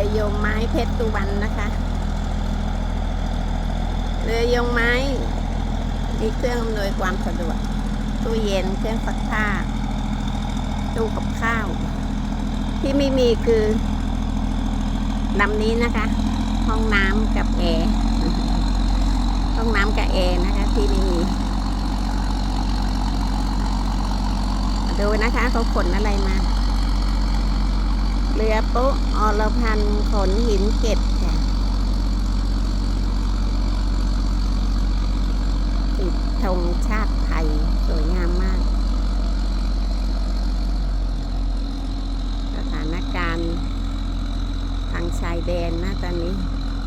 รือยงไม้เพชรตุวันนะคะ เรือยงไม้มีเครื่องอำนวยความสะดวกตู้เย็นเครื่องซักผ้าตู้กับข้าว ที่ไม่มีคือลำนี้นะคะ ห้องน้ำกับแอร์ห้องน้ำกับแอร์นะคะ ที่ไม่มีดูนะคะเขาขนอะไรมา เรือโปุ๊อรพันขนหินเกตค่ะติดธงชาติไทย สวยงามมาก สถานการณ์ทางชายแดนนะตอนนี้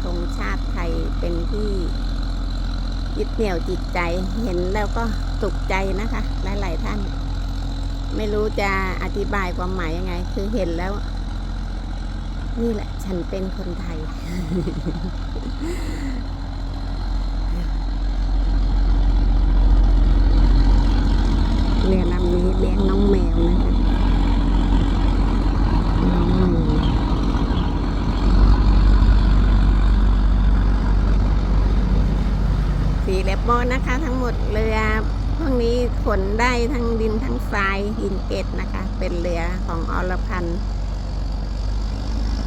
ธงชาติไทยเป็นที่ยึดเหนี่ยวจิตใจเห็นแล้วก็สุขใจนะคะ หลาย ๆ ท่าน ไม่รู้จะอธิบายความหมายยังไง คือเห็นแล้ว นี่แหละ ฉันเป็นคนไทย เรือลำนี้เลี้ยงน้องแมวนะคะน้องแมวสีเล็บโบนะคะ ทั้งหมดเรือพวกนี้ขนได้ทั้งดินทั้งทรายหินเกตนะคะ เป็นเรือของอรพันธ์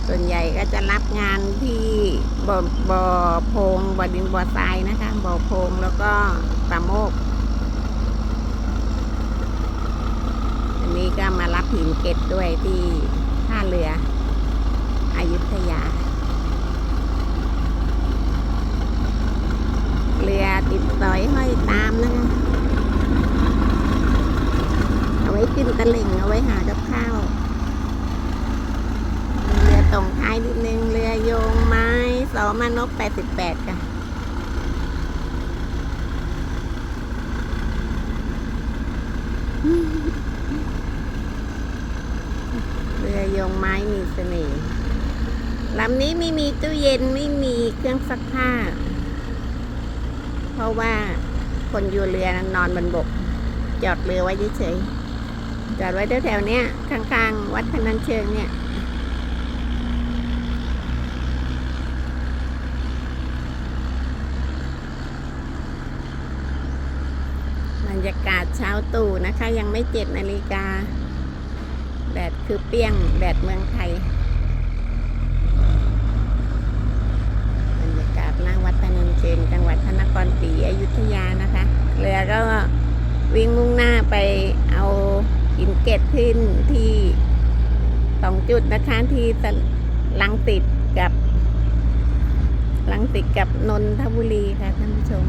ส่วนใหญ่ก็จะรับงานที่บ่อบ่อโพงบ่อดินบ่อทรายนะคะ บ่อโพงแล้วก็ปลาโมก อันนี้ก็มารับหินเกตด้วยที่ท่าเรืออายุธยา เรือติดสอยห้อยตามนะคะ เอาไว้ขึ้นตะลิ่งเอาไว้หากับข้าว เรือตรงท้ายนิดนึง เรือโยงไม้สอ มานพ88ค่ะเรือยงไม้มีเสน่ห์ลำนี้ไม่มีตู้เย็นไม่มีเครื่องซักผ้า เพราะว่าคนอยู่เรือนอนบนบก จอดเรือไว้เฉยๆจอดไว้แถวๆเนี้ยข้างๆ วัดพนัญเชิงเนี่ย บรร ยากาศเช้าตู่นะคะ ยังไม่เจ็ดนาฬิกาแดดคือเปี้ยงแดดเมืองไทยบรรยากาศหน้าวัดพนัญเชิงจังหวัดพระนครศรีอยุธยานะคะ เรือก็วิ่งมุ่งหน้าไปเอาหินเกตขึ้นที่สองจุดนะคะที่ลังติดกับลังติดกับนนทบุรีค่ะท่านผู้ชม